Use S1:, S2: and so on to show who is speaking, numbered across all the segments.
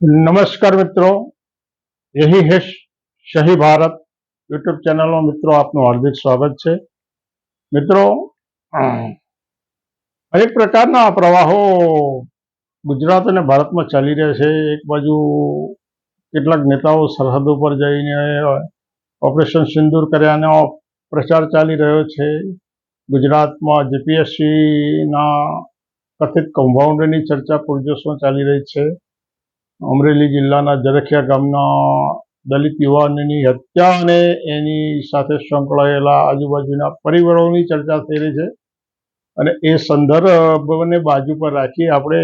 S1: નમસ્કાર મિત્રો. યહી હેશ શહી ભારત યુટ્યુબ ચેનલમાં મિત્રો આપનું હાર્દિક સ્વાગત છે. મિત્રો અનેક પ્રકારના પ્રવાહો ગુજરાત અને ભારતમાં ચાલી રહ્યા છે. એક બાજુ કેટલાક નેતાઓ સરહદ ઉપર જઈને ઓપરેશન સિંદૂર કર્યાનો પ્રચાર ચાલી રહ્યો છે. ગુજરાતમાં જીપીએસસીના કથિત કૌભાંડોની ચર્ચા પૂરજોશમાં ચાલી રહી છે. અમરેલી જિલ્લાના જરખિયા ગામના દલિત યુવાનની હત્યા અને એની સાથે સંકળાયેલા આજુબાજુના પરિવારોની ચર્ચા થઈ રહી છે. અને એ સંદર્ભને બાજુ પર રાખી આપણે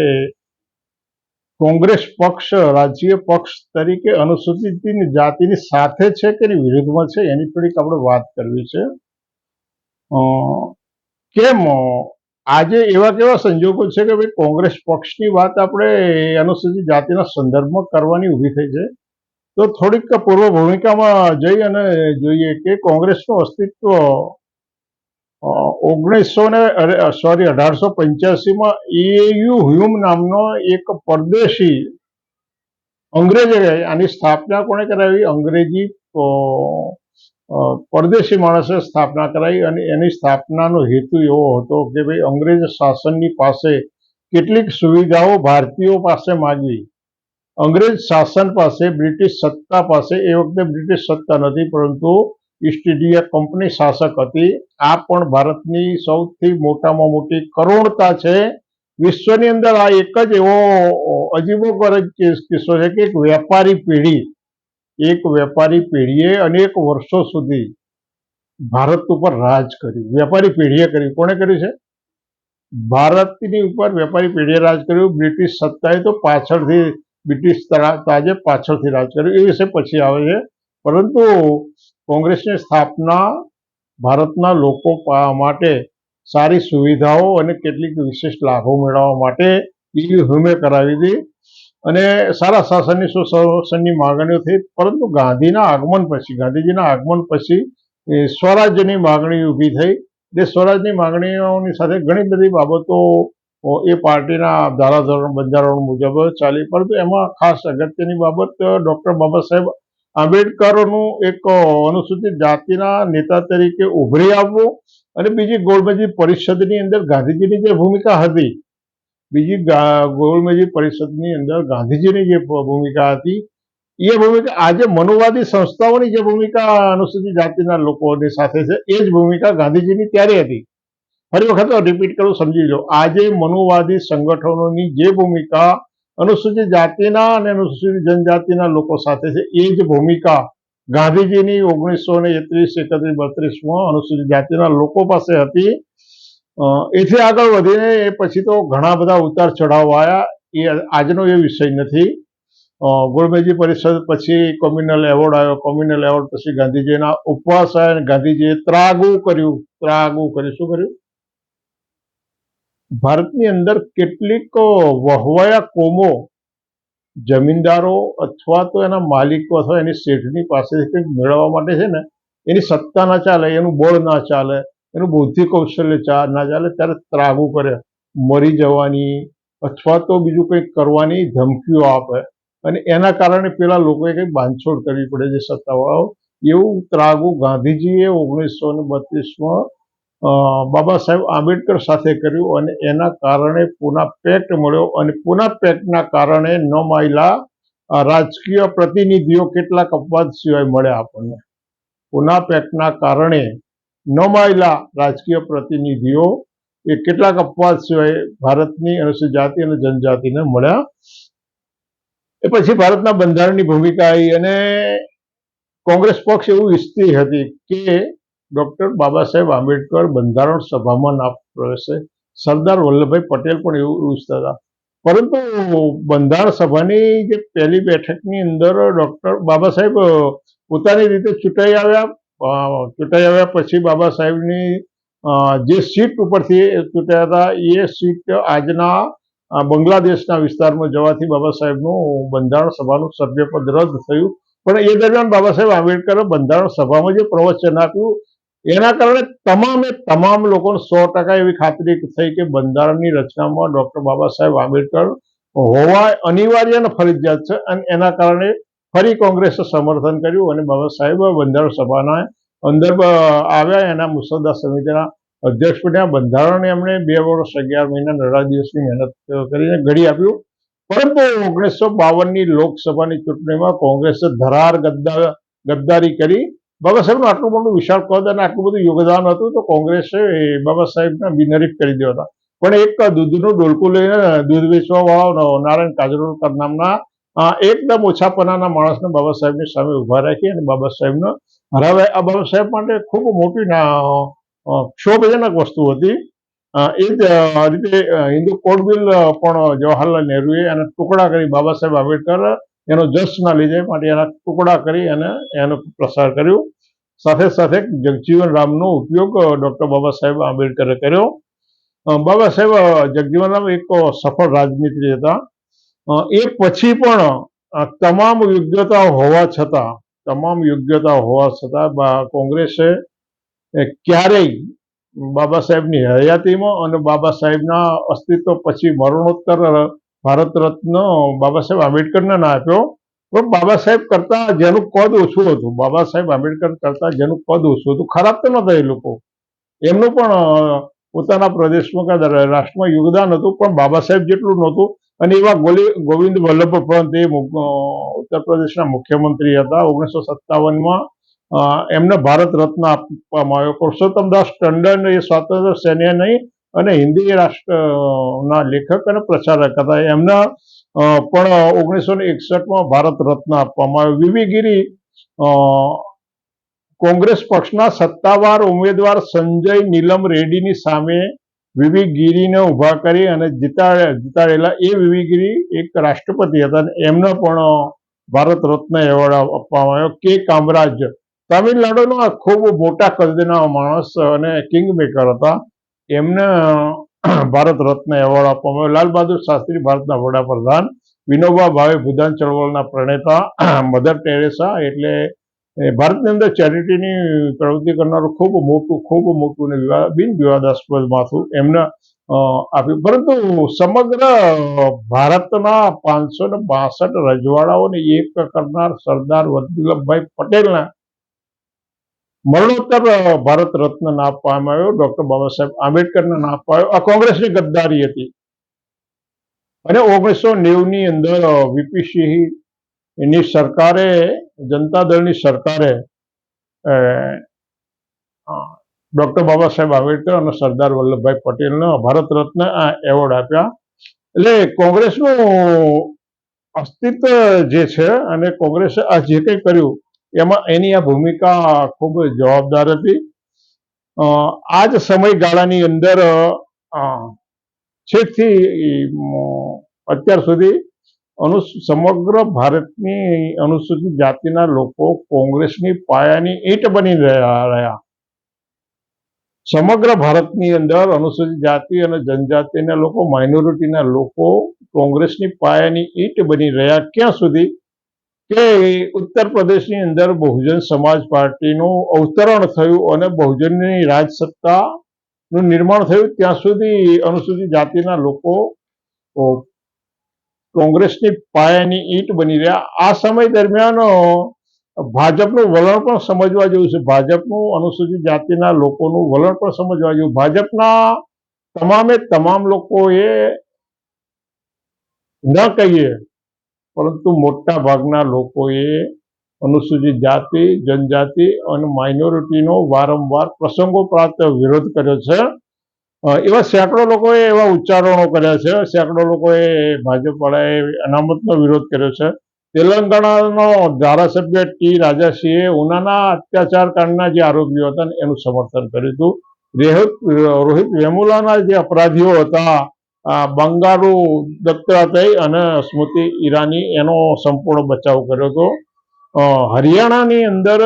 S1: કોંગ્રેસ પક્ષ, રાજકીય પક્ષ તરીકે અનુસૂચિત જાતિની સાથે છે કે વિરુદ્ધમાં છે એની થોડીક આપણે વાત કરવી છે. કેમ આજે એવા કેવા સંજોગો છે કે ભાઈ કોંગ્રેસ પક્ષની વાત આપણે અનુસૂચિત જાતિના સંદર્ભમાં કરવાની ઊભી થઈ છે. તો થોડીક પૂર્વ ભૂમિકામાં જઈ અને જોઈએ કે કોંગ્રેસનું અસ્તિત્વ ઓગણીસો ને સોરી, અઢારસો પંચ્યાસીમાં એયુ હ્યુમ નામનો એક પરદેશી અંગ્રેજે આની સ્થાપના કોણે કરાવી? અંગ્રેજી પરદેશી માણસે સ્થાપના કરાવી અને એની સ્થાપનાનો હેતુ એવો હતો કે ભાઈ અંગ્રેજ શાસનની પાસે કેટલીક સુવિધાઓ ભારતીયો પાસે માગવી. અંગ્રેજ શાસન પાસે, બ્રિટિશ સત્તા પાસે, એ વખતે બ્રિટિશ સત્તા નથી, પરંતુ ઈસ્ટ ઇન્ડિયા કંપની શાસક હતી. આ પણ ભારતની સૌથી મોટામાં મોટી કરુણતા છે. વિશ્વની અંદર આ એક જ એવો અજીબો ગરજ કિસ્સો છે કે એક વેપારી પેઢી એક વેપારી પેઢીએ અનેક વર્ષો સુધી ભારત ઉપર રાજ કર્યું. વેપારી પેઢીએ કર્યું. કોણે કર્યું છે? ભારતની ઉપર વેપારી પેઢીએ રાજ કર્યું. બ્રિટિશ સત્તાએ તો પાછળથી બ્રિટિશ તાજે પાછળથી રાજ કર્યું. એ વિશે પછી આવે છે. પરંતુ કોંગ્રેસની સ્થાપના ભારતના લોકો માટે સારી સુવિધાઓ અને કેટલીક વિશિષ્ટ લાભો મેળવવા માટે એવી હુમે કરાવી હતી. અને સારા શાસનની સુશાસનની માગણીઓ થઈ પરંતુ ગાંધીના આગમન પછી, ગાંધીજીના આગમન પછી સ્વરાજ્યની માગણી ઊભી થઈ. એ સ્વરાજની માગણીઓની સાથે ઘણી બધી બાબતો એ પાર્ટીના ધારાધોરણ, બંધારણ મુજબ ચાલી. પરંતુ એમાં ખાસ અગત્યની બાબત ડૉક્ટર બાબા સાહેબ આંબેડકરનું એક અનુસૂચિત જાતિના નેતા તરીકે ઉભરી આવવું અને બીજી ગોળમેજી પરિષદની અંદર ગાંધીજીની જે ભૂમિકા હતી બીજી ગોળમેજી પરિષદની અંદર ગાંધીજીની જે ભૂમિકા હતી, એ ભૂમિકા આજે મનુવાદી સંસ્થાઓની જે ભૂમિકા અનુસૂચિત જાતિના લોકોની સાથે છે, એ જ ભૂમિકા ગાંધીજીની ત્યારે હતી. ફરી વખત રિપીટ કરું, સમજી લો. આજે મનુવાદી સંગઠનોની જે ભૂમિકા અનુસૂચિત જાતિના અને અનુસૂચિત જનજાતિના લોકો સાથે છે, એ જ ભૂમિકા ગાંધીજીની ઓગણીસો ને એકત્રીસ એકત્રીસ, બત્રીસમાં અનુસૂચિત જાતિના લોકો પાસે હતી. એથી આગળ વધીને એ પછી તો ઘણા બધા ઉતાર ચઢાવ આવ્યા. એ આજનો એ વિષય નથી. ગોળમેજી પરિષદ પછી કોમ્યુનલ એવોર્ડ આવ્યો. કોમ્યુનલ એવોર્ડ પછી ગાંધીજીના ઉપવાસ આવ્યા ગાંધીજીએ ત્રાગુ કર્યું. ત્રાગુ કર્યું. શું કર્યું? ભારતની અંદર કેટલીક વહવાયા કોમો, જમીનદારો અથવા તો એના માલિકો અથવા એની શેઠની પાસેથી કંઈક મેળવવા માટે છે ને, એની સત્તા ના ચાલે, એનું બળ ના ચાલે એનું બૌદ્ધિક કૌશલ્ય ચા- ના ચાલે, ત્યારે ત્રાગુ કરે. મરી જવાની અથવા તો બીજું કંઈક કરવાની ધમકીઓ આપે. અને એના કારણે પેલા લોકોએ કંઈક બાંધછોડ કરવી પડે છે સત્તાવાળાઓ. એવું ત્રાગુ ગાંધીજીએ ઓગણીસો ને બત્રીસમાં બાબા સાહેબ આંબેડકર સાથે કર્યું અને એના કારણે પુના પેક્ટ મળ્યો અને પુના પેક્ટના કારણે ન માયલા રાજકીય પ્રતિનિધિઓ કેટલાક અપવાદ સિવાય મળ્યા આપણને. પુના પેક્ટના કારણે ન માયલા રાજકીય પ્રતિનિધિઓ એ કેટલાક અપવાદ સિવાય ભારતની અનુસૂચિત જાતિ અને જનજાતિને મળ્યા. એ પછી ભારતના બંધારણની ભૂમિકા આવી અને કોંગ્રેસ પક્ષ એવું ઈચ્છતી હતી કે ડોક્ટર બાબા સાહેબ આંબેડકર બંધારણ સભામાં ના પ્રવેશે. સરદાર વલ્લભભાઈ પટેલ પણ એવું ઈચ્છતા હતા. પરંતુ બંધારણ સભાની જે પહેલી બેઠકની અંદર ડોક્ટર બાબા સાહેબ પોતાની રીતે ચૂંટાઈ આવ્યા. ચૂંટાઈ આવ્યા પછી બાબા સાહેબની જે સીટ ઉપરથી ચૂંટાયા હતા, એ સીટ આજના બાંગ્લાદેશના વિસ્તારમાં જવાથી બાબા સાહેબનું બંધારણ સભાનું સભ્યપદ રદ થયું. પણ એ દરમિયાન બાબા સાહેબ આંબેડકરે બંધારણ સભામાં જે પ્રવચન આપ્યું, એના કારણે તમામે તમામ લોકોને સો ટકા એવી ખાતરી થઈ કે બંધારણની રચનામાં ડોક્ટર બાબા સાહેબ આંબેડકર હોવા અનિવાર્ય અને ફરજિયાત છે. અને એના કારણે ફરી કોંગ્રેસે સમર્થન કર્યું અને બાબા સાહેબ બંધારણ સભાના અંદર આવ્યા. એના મુસદ્દા સમિતિના અધ્યક્ષ બન્યા બંધારણ એમણે બે વર્ષ અગિયાર મહિના નડા દિવસની મહેનત કરીને ઘડી આપ્યું. પરંતુ ઓગણીસો બાવનની લોકસભાની ચૂંટણીમાં કોંગ્રેસે ધરાર ગદ્દા, ગદ્દારી કરી. બાબા સાહેબનું આટલું મોટું વિશાળ કદ અને આટલું બધું યોગદાન હતું તો કોંગ્રેસે બાબા સાહેબને બિનરીફ કરી દીધા હતા. પણ એક દૂધનું ડોલકું લઈને દૂધ વેચવા વાળો નારાયણ કાજરોલકર નામના એકદમ ઓછાપણાના માણસને બાબા સાહેબની સામે ઊભા રાખી અને બાબા સાહેબનો હરાવે. આ બાબા સાહેબ માટે ખૂબ મોટી ક્ષોભજનક વસ્તુ હતી. એ જ રીતે હિન્દુ કોડ બિલ પણ જવાહરલાલ નહેરુએ એના ટુકડા કરી બાબા સાહેબ આંબેડકર, એનો જશના લીધે માટે એના ટુકડા કરી અને એનો પ્રસાર કર્યો. સાથે સાથે જગજીવન રામનો ઉપયોગ ડૉક્ટર બાબા સાહેબ આંબેડકરે કર્યો. બાબા સાહેબ જગજીવન રામ એક સફળ રાજનીતિ હતા. એ પછી પણ તમામ યોગ્યતા હોવા છતાં, તમામ યોગ્યતા હોવા છતાં કોંગ્રેસે ક્યારેય બાબા સાહેબની હયાતીમાં અને બાબા સાહેબના અસ્તિત્વ પછી મરણોત્તર ભારત રત્ન બાબા સાહેબ આંબેડકરને ના આપ્યો. પણ બાબા સાહેબ કરતા જેનું કદ ઓછું હતું. બાબા સાહેબ આંબેડકર કરતા જેનું કદ ઓછું હતું. ખરાબ તો નતા એ લોકો. એમનું પણ પોતાના પ્રદેશમાં કે રાષ્ટ્રમાં યોગદાન હતું, પણ બાબા સાહેબ જેટલું નહોતું. અને એવા ગોવિંદ વલ્લભ પંત એ ઉત્તર પ્રદેશના મુખ્યમંત્રી હતા. ઓગણીસો સત્તાવનમાં એમને ભારત રત્ન આપવામાં આવ્યો. પુરુષોત્તમદાસ ટંડન એ સ્વાતંત્ર્ય નહીં, અને હિન્દી રાષ્ટ્રના લેખક અને પ્રચારક હતા. એમના પણ ઓગણીસો ને એકસઠમાં ભારત રત્ન આપવામાં આવ્યો. વીવી ગીરી કોંગ્રેસ પક્ષના સત્તાવાર ઉમેદવાર સંજય નીલમ રેડ્ડીની સામે વીવી ગીરીને ઊભા કરી અને જીતાડે જીતાડેલા એ વીવી ગીરી એક રાષ્ટ્રપતિ હતા અને એમને પણ ભારત રત્ન એવોર્ડ આપવામાં આવ્યો. કે કામરાજ. તમિલનાડુનો ખૂબ મોટા કદના માણસ અને કિંગ મેકર હતા. એમને ભારત રત્ન એવોર્ડ આપવામાં આવ્યો. લાલ બહાદુર શાસ્ત્રી ભારતના વડાપ્રધાન. વિનોબા ભાવે ભૂદાન ચળવળના પ્રણેતા. મધર ટેરેસા એટલે ભારતની અંદર ચેરિટીની પ્રવૃત્તિ કરનારું ખૂબ મોટું ખૂબ મોટું વિવા- બિન વિવાદાસ્પદ માથું એમને આપ્યું. પરંતુ સમગ્ર ભારતના પાંચસો ને બાસઠ રજવાડાઓને એક કરનાર સરદાર વલ્લભભાઈ પટેલના મરણોત્તર ભારત રત્ન ના આપવામાં આવ્યો. ડોક્ટર બાબા સાહેબ આંબેડકરને ના આવ્યો. આ કોંગ્રેસની ગદ્દારી હતી. અને ઓગણીસો નેવું ની અંદર વીપી સિંહ એની સરકારે, જનતા દળની સરકારે ડોક્ટર બાબા સાહેબ આંબેડકર અને સરદાર વલ્લભભાઈ પટેલને ભારત રત્ન આ એવોર્ડ આપ્યા. એટલે કોંગ્રેસનું અસ્તિત્વ જે છે અને કોંગ્રેસે આ જે કંઈ કર્યું, એમાં એની આ ભૂમિકા ખૂબ જવાબદાર હતી. આ જ સમયગાળાની અંદર છેકથી અત્યાર સુધી અનુ સમગ્ર ભારતની અનુસૂચિત જાતિના લોકો કોંગ્રેસની પાયાની ઈંટ બની રહ્યા રહ્યા. સમગ્ર ભારતની અંદર અનુસૂચિત જાતિ અને જનજાતિના લોકો, માઇનોરિટીના લોકો કોંગ્રેસની પાયાની ઈટ બની રહ્યા ક્યાં સુધી? કે ઉત્તર પ્રદેશની અંદર બહુજન સમાજ પાર્ટીનું અવતરણ થયું અને બહુજનની રાજસત્તાનું નિર્માણ થયું, ત્યાં સુધી અનુસૂચિત જાતિના લોકો કોંગ્રેસની પાયાની ઈંટ બની રહ્યા. આ સમય દરમિયાન ભાજપનું વલણ પણ સમજવા જેવું છે. ભાજપનું અનુસૂચિત જાતિના લોકોનું વલણ પણ સમજવા જેવું. ભાજપના તમામે તમામ લોકોએ ન કહીએ, પરંતુ મોટા ભાગના લોકોએ અનુસૂચિત જાતિ, જનજાતિ અને માઇનોરિટીનો વારંવાર પ્રસંગો પ્રાપ્ત વિરોધ કર્યો છે. એવા સેંકડો લોકોએ એવા ઉચ્ચારણો કર્યા છે. સેંકડો લોકોએ ભાજપ વાળાએ અનામતનો વિરોધ કર્યો છે. તેલંગાણાનો ધારાસભ્ય ટી. રાજાસિંહે ઉનાના અત્યાચાર કાંડના જે આરોપીઓ હતા એનું સમર્થન કર્યું હતું. રેહત, રોહિત વેમુલાના જે અપરાધીઓ હતા આ બંગાળુ દત્તાત્રેય અને સ્મૃતિ ઈરાની એનો સંપૂર્ણ બચાવ કર્યો હતો. હરિયાણાની અંદર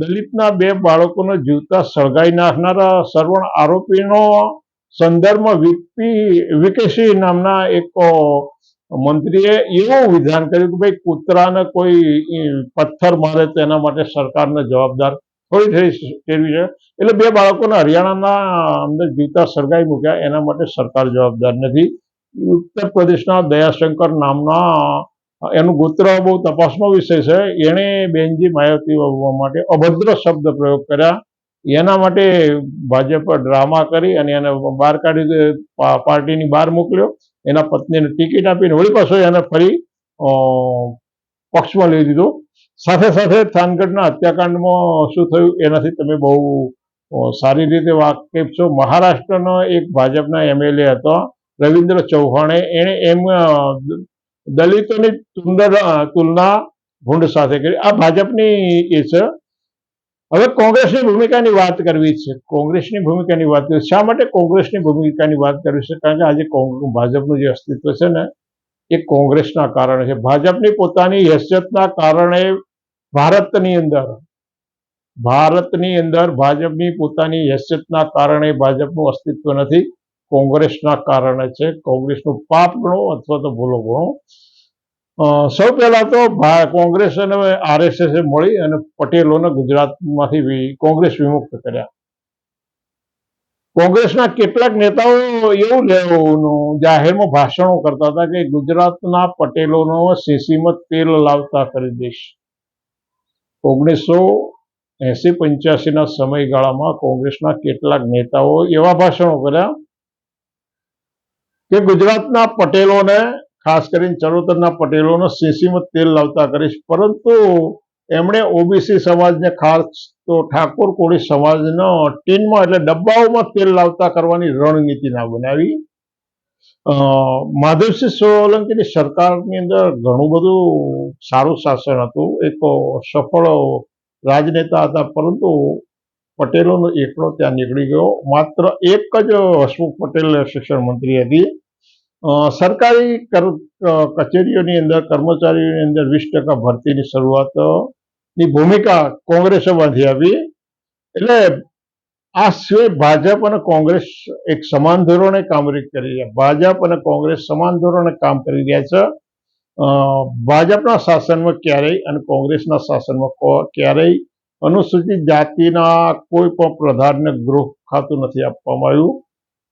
S1: દલિતના બે બાળકોને જીવતા સળગાઈ નાખનારા સર્વણ આરોપીનો સંદર્ભમાં વીપી વિકેસી નામના એક મંત્રીએ એવું વિધાન કર્યું કે ભાઈ કૂતરાને કોઈ પથ્થર મારે તો એના માટે સરકારને જવાબદાર થોડી ઠેરવી છે. એટલે બે બાળકોને હરિયાણાના અંદર જીવતા સળગાઈ મૂક્યા, એના માટે સરકાર જવાબદાર નથી. ઉત્તર પ્રદેશના દયાશંકર નામના એનું ગોત્ર બહુ તપાસનો વિષય છે. એણે બેનજી માયાવતી હોવા માટે અભદ્ર શબ્દ પ્રયોગ કર્યા. એના માટે ભાજપ ડ્રામા કરી અને એને બહાર કાઢી પાર્ટીની બહાર મોકલ્યો. એના પત્નીને ટિકિટ આપીને વળી પાછો એને ફરી પક્ષમાં લઈ દીધો. સાથે સાથે થાનગઢના હત્યાકાંડમાં શું થયું એનાથી તમે બહુ સારી રીતે વાકેફ છો. મહારાષ્ટ્રનો એક ભાજપના એમએલએ હતો રવિન્દ્ર ચૌહાણે. એણે એમ દલિતોની તુલના ભૂંડ સાથે કરી. આ ભાજપની એ છે. હવે કોંગ્રેસની ભૂમિકાની વાત કરવી છે. કોંગ્રેસની ભૂમિકાની વાત કરવી શા માટે કોંગ્રેસની ભૂમિકાની વાત કરવી છે? કારણ કે આજે ભાજપનું જે અસ્તિત્વ છે ને, એ કોંગ્રેસના કારણે છે. ભાજપની પોતાની હેસિયતના કારણે ભારતની અંદર ભારતની અંદર ભાજપની પોતાની હેસિયતના કારણે ભાજપનું અસ્તિત્વ નથી. કોંગ્રેસના કારણે છે. કોંગ્રેસનું પાપ ગણો અથવા તો ભૂલો ગણો. સૌ પહેલા તો કોંગ્રેસ અને આરએસએસ મળી અને પટેલોને ગુજરાતમાંથી કોંગ્રેસ વિમુક્ત કર્યા. કોંગ્રેસના કેટલાક નેતાઓ એવું જાહેરમાં ભાષણો કરતા હતા કે ગુજરાતના પટેલોનો શીશીમાં તેલ લાવતા કરી દઈશ ઓગણીસો એસી પંચ્યાસીના સમયગાળામાં કોંગ્રેસના કેટલાક નેતાઓ એવા ભાષણો કર્યા કે ગુજરાતના પટેલોને, ખાસ કરીને ચરોતરના પટેલોનો શીશીમાં તેલ લાવતા કરીશ. પરંતુ એમણે ઓબીસી સમાજને, ખાસ તો ઠાકોર કોળી સમાજનો ટીનમાં એટલે ડબ્બાઓમાં તેલ લાવતા કરવાની રણનીતિ ના બનાવી. માધવસિંહ સોલંકીની સરકારની અંદર ઘણું બધું સારું શાસન હતું. એક સફળ રાજનેતા હતા, પરંતુ પટેલોનો એકલો ત્યાં નીકળી ગયો. માત્ર એક જ હસમુખ પટેલ શિક્ષણ મંત્રી હતી. સરકારી કચેરીઓની અંદર, કર્મચારીઓની અંદર વીસ ટકા ભરતીની શરૂઆતની ભૂમિકા કોંગ્રેસે બાંધી આવી. એટલે આ સિવાય ભાજપ અને કોંગ્રેસ એક સમાન ધોરણે કામગીરી કરી રહ્યા. ભાજપ અને કોંગ્રેસ સમાન ધોરણે કામ કરી રહ્યા છે. ભાજપના શાસનમાં ક્યારેય અને કોંગ્રેસના શાસનમાં ક્યારેય અનુસૂચિત જાતિના કોઈ પણ પ્રધાનને ગૃહ ખાતું નથી આપવામાં આવ્યું.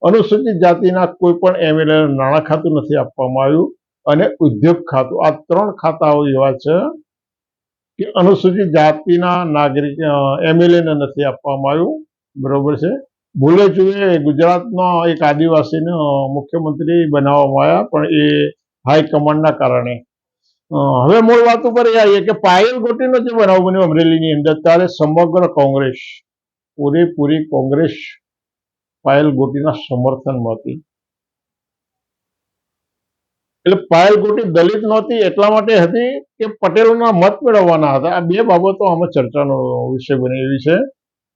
S1: અનુસૂચિત જાતિના કોઈ પણ એમએલએ નાણાં ખાતું નથી આપવામાં આવ્યું અને ઉદ્યોગ ખાતું, આ ત્રણ ખાતાઓ એવા છે કે અનુસૂચિત જાતિના નાગરિક એમએલએને નથી આપવામાં આવ્યું. બરોબર છે? ભૂલે ચૂકે ગુજરાતનો એક આદિવાસીને મુખ્યમંત્રી બનાવવામાં આવ્યા, પણ એ હાઈકમાન્ડના કારણે. હવે મૂળ વાત ઉપર એ આવીએ કે પાયલ ગોટીનો જે બનાવ બન્યો અમરેલીની અંદર, ત્યારે સમગ્ર કોંગ્રેસ, પૂરેપૂરી કોંગ્રેસ પાયલ ગોટીના સમર્થનમાં હતી. એટલે પાયલ ગોટી દલિત નહોતી, એટલા માટે હતી કે પટેલોના મત મેળવવાના હતા. આ બે બાબતો આમાં ચર્ચાનો વિષય બની એવી છે.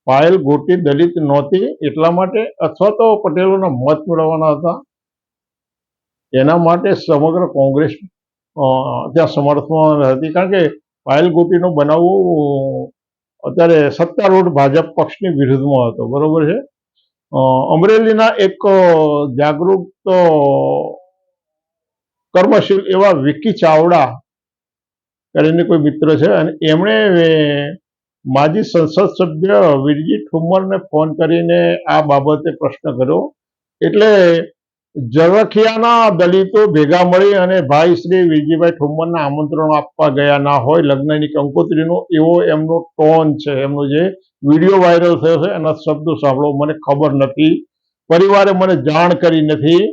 S1: પાયલ ગોટી દલિત નહોતી, એટલા માટે અથવા તો પટેલોના મત મેળવવાના હતા. એના માટે સમગ્ર કોંગ્રેસ ત્યાં સમર્થમાં હતી. કારણ કે પાયલ ગોટીનો બનાવવો અત્યારે સત્તારૂઢ ભાજપ પક્ષની વિરુદ્ધમાં હતો. બરોબર છે? અમરેલીના એક જાગૃત કર્મશીલ એવા વિકી ચાવડા કરીને કોઈ મિત્ર છે અને એમણે માજી સંસદ સભ્ય વિરજી ઠુમ્મરને ફોન કરીને આ બાબતે પ્રશ્ન કર્યો. એટલે જરખિયાના દલિતો ભેગા મળી અને ભાઈ શ્રી વિરજીભાઈ ઠુમ્મરને આમંત્રણ આપવા ગયા ના હોય, લગ્નની કંકોત્રીનો, એવો એમનો ટોન છે, એમનો જે વીડિયો વાયરલ થયો છે, એના શબ્દો સાંભળો, મને ખબર નથી. પરિવારે મને જાણ કરી નથી.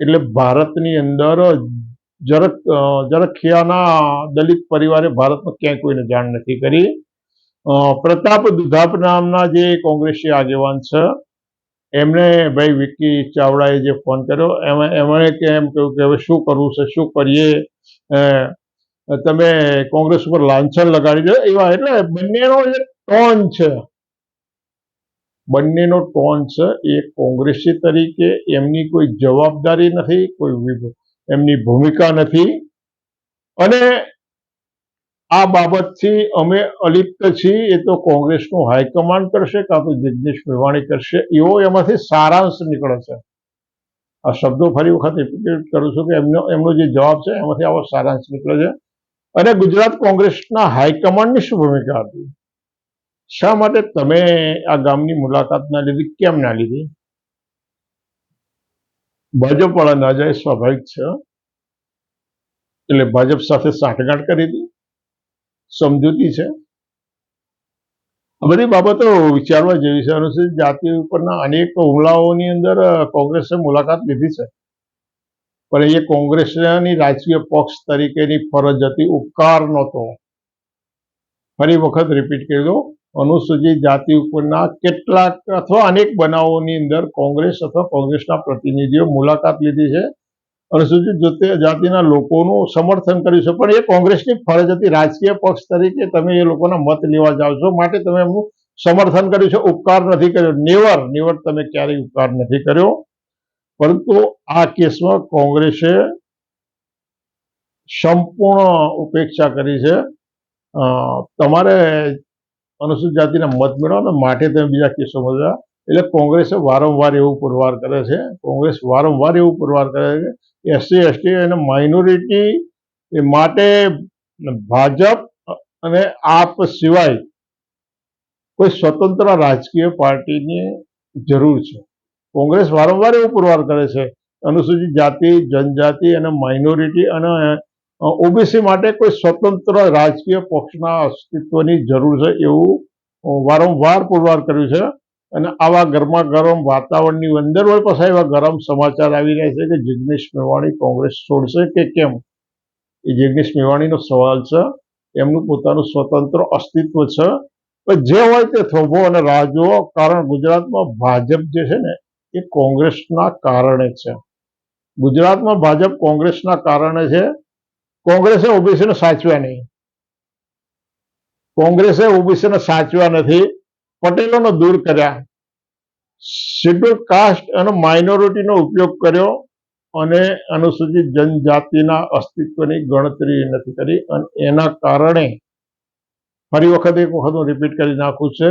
S1: એટલે ભારતની અંદર જરક જરખિયાના દલિત પરિવારે ભારતમાં ક્યાંય કોઈને જાણ નથી કરી. પ્રતાપ દુધાપ નામના જે કોંગ્રેસી આગેવાન છે એમણે ભાઈ વિકી ચાવડાએ જે ફોન કર્યો, એમાં, એમણે કે એમ કહ્યું કે હવે શું કરવું છે, શું કરીએ? તમે કોંગ્રેસ ઉપર લાંછન લગાડી દો એવા એટલે બંનેનો જે ટોન છે. બંનેનો ટોન છે. એ કોંગ્રેસી તરીકે એમની કોઈ જવાબદારી નથી, કોઈ એમની ભૂમિકા નથી. અને આ બાબતથી અમે અલિપ્ત છીએ. એ તો કોંગ્રેસનું હાઈકમાન્ડ કરશે કાં તો જગદીશ મેવાણી કરશે. એવો એમાંથી સારાંશ નીકળે છે. આ શબ્દો ફરી વખત રિપીટ કરું છું કે એમનો એમનો જે જવાબ છે, એમાંથી આવો સારાંશ નીકળે છે. અને ગુજરાત કોંગ્રેસના હાઈકમાન્ડની શું ભૂમિકા હતી? શા માટે તમે આ ગામની મુલાકાત ના લીધી કેમ ના લીધી? ભાજપ વાળા ના જાય સ્વાભાવિક છે એટલે ભાજપ સાથે સાંઠગાંઠ કરી હતી, સમજૂતી છે. આ બધી બાબતો વિચારવા જેવી છે. અનુસૂચિત જાતિ ઉપરના અનેક હુમલાઓની અંદર કોંગ્રેસે મુલાકાત લીધી છે. પણ એ કોંગ્રેસની રાજકીય પક્ષ તરીકેની ફરજ હતી. ઉપકાર નહોતો. ફરી વખત રિપીટ કરી દો અનુસૂચિત જાતિ ઉપરના કેટલાક અથવા અનેક બનાવોની અંદર કોંગ્રેસ અથવા કોંગ્રેસના પ્રતિનિધિઓ મુલાકાત લીધી છે. અનુસૂચિત જાતિના લોકોનું સમર્થન કર્યું છે. પણ એ કોંગ્રેસની ફરજ હતી. રાજકીય પક્ષ તરીકે તમે એ લોકોના મત લેવા જાઓ છો. માટે તમે એમનું સમર્થન કર્યું છે. ઉપકાર નથી કર્યો. નેવર નેવર તમે ક્યારેય ઉપકાર નથી કર્યો. પરંતુ આ કેસમાં કોંગ્રેસે સંપૂર્ણ ઉપેક્ષા કરી છે. તમારે અનુસૂચિત જાતિના મત મેળવવા માટે તમે બીજા કેસો બધા એટલે કોંગ્રેસે વારંવાર એવું પુરવાર કરે છે. કોંગ્રેસ વારંવાર એવું પુરવાર કરે છે એસસી એસટી અને માઇનોરિટી માટે ભાજપ અને આપ સિવાય કોઈ સ્વતંત્ર રાજકીય પાર્ટીની જરૂર છે. કોંગ્રેસ વારંવાર એવું પુરવાર કરે છે. અનુસૂચિત જાતિ, જનજાતિ અને માઇનોરિટી અને ઓબીસી માટે કોઈ સ્વતંત્ર રાજકીય પક્ષના અસ્તિત્વની જરૂર છે એવું વારંવાર પુરવાર કર્યું છે. અને આવા ગરમા ગરમ વાતાવરણની અંદર હોય પાછા એવા ગરમ સમાચાર આવી રહ્યા છે કે જિગ્નેશ મેવાણી કોંગ્રેસ છોડશે કે કેમ? એ જિગ્નેશ મેવાણીનો સવાલ છે. એમનું પોતાનું સ્વતંત્ર અસ્તિત્વ છે. જે હોય તે થોભો અને રાહ જુઓ કારણ ગુજરાતમાં ભાજપ જે છે ને, એ કોંગ્રેસના કારણે છે. ગુજરાતમાં ભાજપ કોંગ્રેસના કારણે છે. કોંગ્રેસે ઓબીસીને સાચવ્યા નહીં. કોંગ્રેસે ઓબીસીને સાચવ્યા નથી. પટેલોને દૂર કર્યા. શેડ્યુલ કાસ્ટ અને માઇનોરિટીનો ઉપયોગ કર્યો અને અનુસૂચિત જનજાતિના અસ્તિત્વની ગણતરી નથી કરી અને એના કારણે ફરી વખત એક વખત હું રિપીટ કરી નાખું છે.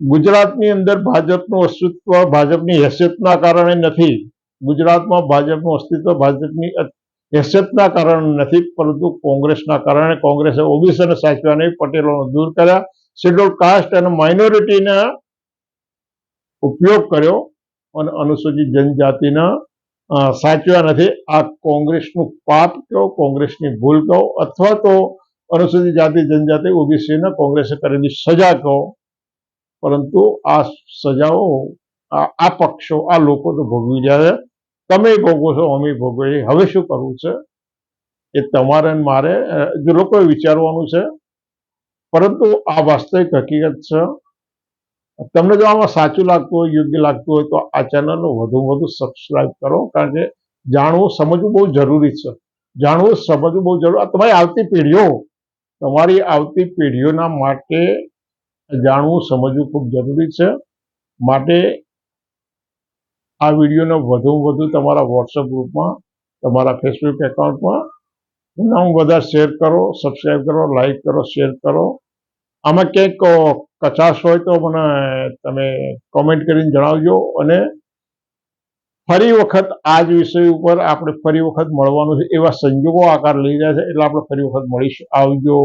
S1: ગુજરાતની અંદર ભાજપનું અસ્તિત્વ ભાજપની હેસિયતના કારણે નથી. ગુજરાતમાં ભાજપનું અસ્તિત્વ ભાજપની હેસિયતના કારણે નથી, પરંતુ કોંગ્રેસના કારણે. કોંગ્રેસે ઓબીસીને સાચવ્યા નહીં, પટેલોને દૂર કર્યા. શેડ્યુલ કાસ્ટ અને માઇનોરિટીના ઉપયોગ કર્યો અને અનુસૂચિત જનજાતિના સાચવ્યા નથી. આ કોંગ્રેસનું પાપ કહો કોંગ્રેસની ભૂલ કહો અથવા તો અનુસૂચિત જાતિ, જનજાતિ, ઓબીસીને કોંગ્રેસે કરેલી સજા કહો પરંતુ આ સજાઓ, આ પક્ષો, આ લોકો તો ભોગવી રહ્યા છે. તમે ભોગવો છો, અમે ભોગો છીએ. હવે શું કરવું છે? એ તમારે મારે જો લોકોએ વિચારવાનું છે, પરંતુ આ વાસ્તવિક હકીકત છે. તમને જો આમાં સાચું લાગતું હોય, યોગ્ય લાગતું હોય, તો આ ચેનલને વધુમાં વધુ સબસ્ક્રાઇબ કરો, કારણ કે જાણવું, સમજવું બહુ જરૂરી છે. જાણવું, સમજવું બહુ જરૂરી. તમારી આવતી પેઢીઓ, તમારી આવતી પેઢીઓના માટે જાણવું, સમજવું ખૂબ જરૂરી છે. માટે આ વિડીયોને વધુમાં વધુ તમારા વોટ્સઅપ ગ્રુપમાં, તમારા ફેસબુક એકાઉન્ટમાં હું બધા શેર કરો સબસ્ક્રાઈબ કરો લાઈક કરો શેર કરો. આમાં ક્યાંક કચાશ હોય તો મને તમે કોમેન્ટ કરીને જણાવજો અને ફરી વખત આ જ વિષય ઉપર આપણે ફરી વખત મળવાનું છે એવા સંજોગો આકાર લઈ રહ્યા છે એટલે આપણે ફરી વખત મળીશું. આવજો.